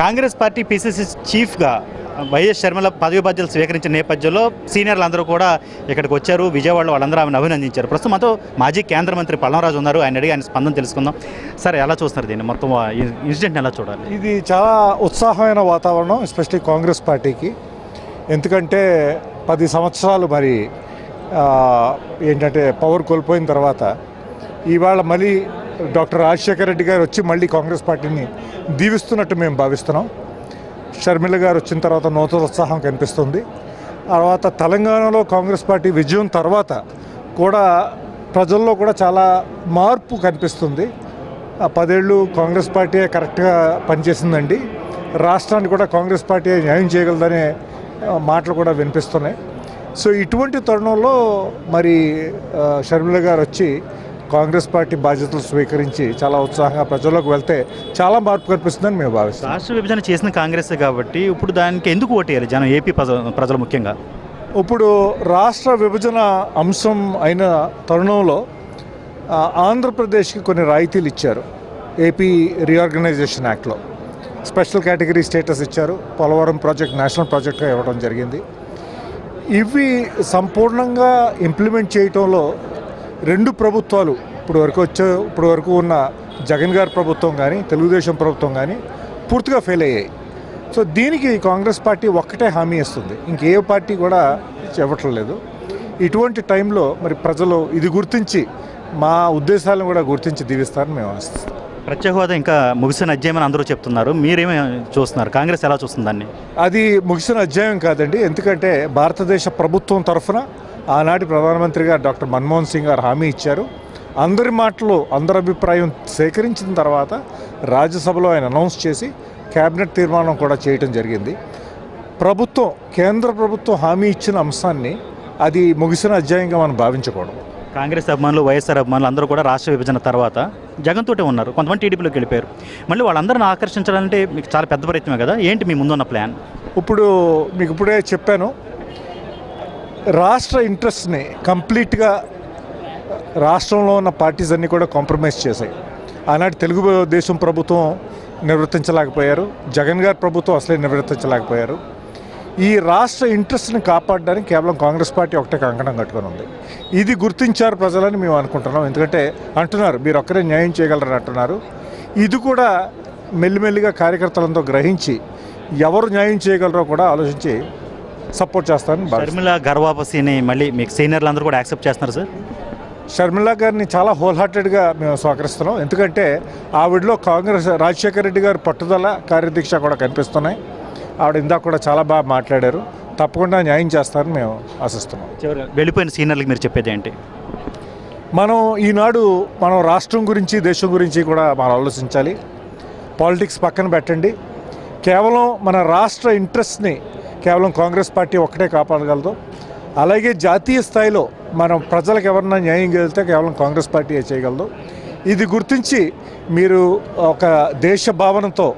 Congress party PCC చీఫ్గా YS Sharmila పదవి బాధ్యతలు స్వీకరించిన నేపథ్యంలో సీనియర్లు అందరూ కూడా ఇక్కడికి వచ్చారు. విజయవాడలో వాళ్ళందరూ ఆమెను అభినందించారు. ప్రస్తుతం మాతో మాజీ కేంద్ర మంత్రి పల్లంరాజు ఉన్నారు. ఆయన అడిగి ఆయన స్పందన తెలుసుకుందాం. సార్ ఎలా చూస్తున్నారు దీన్ని? మొత్తం ఇన్సిడెంట్ ఎలా చూడాలి? ఇది చాలా ఉత్సాహమైన వాతావరణం ఎస్పెషలీ కాంగ్రెస్ పార్టీకి. ఎందుకంటే పది సంవత్సరాలు మరి ఏంటంటే పవర్ కోల్పోయిన తర్వాత ఇవాళ మళ్ళీ డాక్టర్ రాజశేఖర రెడ్డి గారు వచ్చి మళ్ళీ కాంగ్రెస్ పార్టీని దీవిస్తున్నట్టు మేము భావిస్తున్నాం. షర్మిల గారు వచ్చిన తర్వాత నూతన ఉత్సాహం కనిపిస్తుంది. తర్వాత తెలంగాణలో కాంగ్రెస్ పార్టీ విజయం తర్వాత కూడా ప్రజల్లో కూడా చాలా మార్పు కనిపిస్తుంది. ఆ పదేళ్ళు కాంగ్రెస్ పార్టీ కరెక్ట్గా పనిచేసిందండి. రాష్ట్రానికి కూడా కాంగ్రెస్ పార్టీ న్యాయం చేయగలదనే మాటలు కూడా వినిపిస్తున్నాయి. సో ఇటువంటి తరుణంలో మరి షర్మిల గారు వచ్చి కాంగ్రెస్ పార్టీ బాధ్యతలు స్వీకరించి చాలా ఉత్సాహంగా ప్రజల్లోకి వెళ్తే చాలా మార్పు కనిపిస్తుందని మేము భావిస్తాం రాష్ట్ర విభజన చేసిన కాంగ్రెస్ కాబట్టి ఇప్పుడు దానికి ఎందుకు ఓటేయాలి జనం ఏపీ ప్రజ- ప్రజలు ముఖ్యంగా? ఇప్పుడు రాష్ట్ర విభజన అంశం అయిన తరుణంలో ఆంధ్రప్రదేశ్కి కొన్ని రాయితీలు ఇచ్చారు. ఏపీ రీఆర్గనైజేషన్ యాక్ట్లో స్పెషల్ కేటగిరీ స్టేటస్ ఇచ్చారు. పోలవరం ప్రాజెక్ట్ నేషనల్ ప్రాజెక్ట్గా ఇవ్వడం జరిగింది. ఇవి సంపూర్ణంగా ఇంప్లిమెంట్ చేయటంలో రెండు ప్రభుత్వాలు ఇప్పుడు వరకు వచ్చే ఇప్పుడు వరకు ఉన్న జగన్ గారి ప్రభుత్వం కానీ తెలుగుదేశం ప్రభుత్వం కానీ పూర్తిగా ఫెయిల్ అయ్యాయి. సో దీనికి కాంగ్రెస్ పార్టీ ఒక్కటే హామీ ఇస్తుంది. ఇంకే పార్టీ కూడా చెప్పట్లేదు ఇటువంటి టైంలో మరి ప్రజలు ఇది గుర్తించి మా ఉద్దేశాలను కూడా గుర్తించి దీవిస్తారని మేము ఆశిస్తాం ప్రత్యేక హోదా ఇంకా ముగిసిన అధ్యాయమని అందరూ చెప్తున్నారు. మీరేమి చూస్తున్నారు? కాంగ్రెస్ ఎలా చూస్తుంది దాన్ని? అది ముగిసిన అధ్యాయం కాదండి. ఎందుకంటే భారతదేశ ప్రభుత్వం తరఫున ఆనాటి ప్రధానమంత్రిగా డాక్టర్ మన్మోహన్ సింగ్ గారు హామీ ఇచ్చారు. అందరి మాటలు అందరి అభిప్రాయం సేకరించిన తర్వాత రాజ్యసభలో ఆయన అనౌన్స్ చేసి కేబినెట్ తీర్మానం కూడా చేయటం జరిగింది. ప్రభుత్వం కేంద్ర ప్రభుత్వం హామీ ఇచ్చిన అంశాన్ని అది ముగిసిన అధ్యాయంగా మనం భావించకూడదు. కాంగ్రెస్ అభిమానులు వైఎస్ఆర్ అభిమానులు అందరూ కూడా రాష్ట్ర విభజన తర్వాత జగన్ తోటే ఉన్నారు. కొంతమంది టీడీపీలోకి వెళ్ళిపోయారు. మళ్ళీ వాళ్ళందరిని ఆకర్షించాలంటే మీకు చాలా పెద్ద ప్రయత్నమే కదా? ఏంటి మీ ముందున్న ప్లాన్? ఇప్పుడు మీకు ఇప్పుడే చెప్పాను రాష్ట్ర ఇంట్రెస్ట్ని కంప్లీట్గా రాష్ట్రంలో ఉన్న పార్టీస్ అన్నీ కూడా కాంప్రమైజ్ చేశాయి. ఆనాటి తెలుగుదేశం ప్రభుత్వం నిర్వర్తించలేకపోయారు. జగన్ గారి ప్రభుత్వం అసలే నివర్తించలేకపోయారు ఈ రాష్ట్ర ఇంట్రెస్ట్ని కాపాడడానికి కేవలం కాంగ్రెస్ పార్టీ ఒకటే కంకణం కట్టుకొని ఉంది ఇది గుర్తించారు ప్రజలని మేము అనుకుంటున్నాం. ఎందుకంటే అంటున్నారు మీరు ఒక్కరే న్యాయం చేయగలరని అంటున్నారు. ఇది కూడా మెల్లిమెల్లిగా కార్యకర్తలతో గ్రహించి ఎవరు న్యాయం చేయగలరో కూడా ఆలోచించి సపోర్ట్ భావిస్తున్నాను. షర్మిల గర్వాపసిని మళ్ళీ మీకు సీనియర్లు అందరూ కూడా యాక్సెప్ట్ చేస్తున్నారు సార్ షర్మిల గారిని చాలా హోల్ హార్టెడ్గా మేము స్వాగతిస్తున్నాం ఎందుకంటే ఆవిడలో కాంగ్రెస్ రాజశేఖర రెడ్డి గారి పట్టుదల కార్యదీక్ష కూడా కనిపిస్తున్నాయి. ఆవిడ ఇందాక కూడా చాలా బాగా మాట్లాడారు. తప్పకుండా న్యాయం చేస్తారని మేము ఆశిస్తున్నాం. చివరిగా వెళ్ళిపోయిన సీనియర్లకు మీరు చెప్పేది ఏంటి? మనం ఈనాడు మనం రాష్ట్రం గురించి దేశం గురించి కూడా మనం ఆలోచించాలి. పాలిటిక్స్ పక్కన పెట్టండి. కేవలం మన రాష్ట్ర ఇంట్రెస్ట్ని కేవలం కాంగ్రెస్ పార్టీ ఒక్కటే కాపాడగలదు. అలాగే జాతీయ స్థాయిలో మనం ప్రజలకు ఎవరన్నా న్యాయం గెలితే కేవలం కాంగ్రెస్ పార్టీ చేయగలదు. ఇది గుర్తించి మీరు ఒక దేశ భావనతో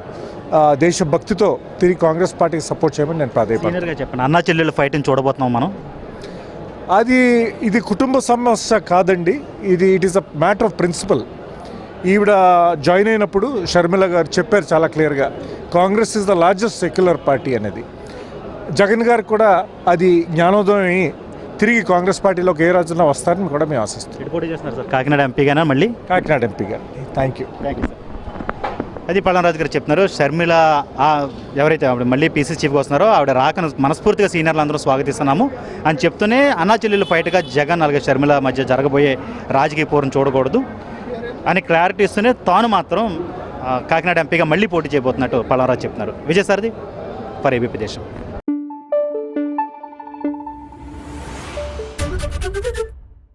దేశభక్తితో తిరిగి కాంగ్రెస్ పార్టీకి సపోర్ట్ చేయమని నేను సీనియర్గా చెప్పండి అన్నా చెల్లెళ్ళ ఫైట్ని చూడబోతున్నాం మనం. అది ఇది కుటుంబ సమస్య కాదండి. ఇది it is a matter of principle ఈవిడ జాయిన్ అయినప్పుడు షర్మిల గారు చెప్పారు చాలా క్లియర్గా. Congress is the largest secular party అనేది. జగన్ గారికి కూడా అది జ్ఞానోదయం తిరిగి కాంగ్రెస్ పార్టీలోకి ఏ రోజున వస్తారని కూడా మేము ఆశిస్తాం ఎటు పోటీ చేస్తున్నారు సార్? కాకినాడ ఎంపీగానా మళ్ళీ? కాకినాడ ఎంపీ గారు. Thank you thank you sir అది పల్లంరాజు గారు చెప్తున్నారు. షర్మిల ఎవరైతే ఆవిడ మళ్ళీ పీసీ చీఫ్గా వస్తున్నారో ఆవిడ రాకను మనస్ఫూర్తిగా సీనియర్లు అందరూ స్వాగతిస్తున్నాము. అని చెప్తూనే అన్నా చెల్లెలు ఫైట్గా జగన్ అలాగే షర్మిల మధ్య జరగబోయే రాజకీయ పోరును చూడకూడదు అని క్లారిటీ ఇస్తూనే తాను మాత్రం కాకినాడ ఎంపీగా మళ్ళీ పోటీ చేయబోతున్నట్టు పల్లంరాజు చెప్తున్నారు. విజయసారథి ఫర్ ఏబీపీ దేశం.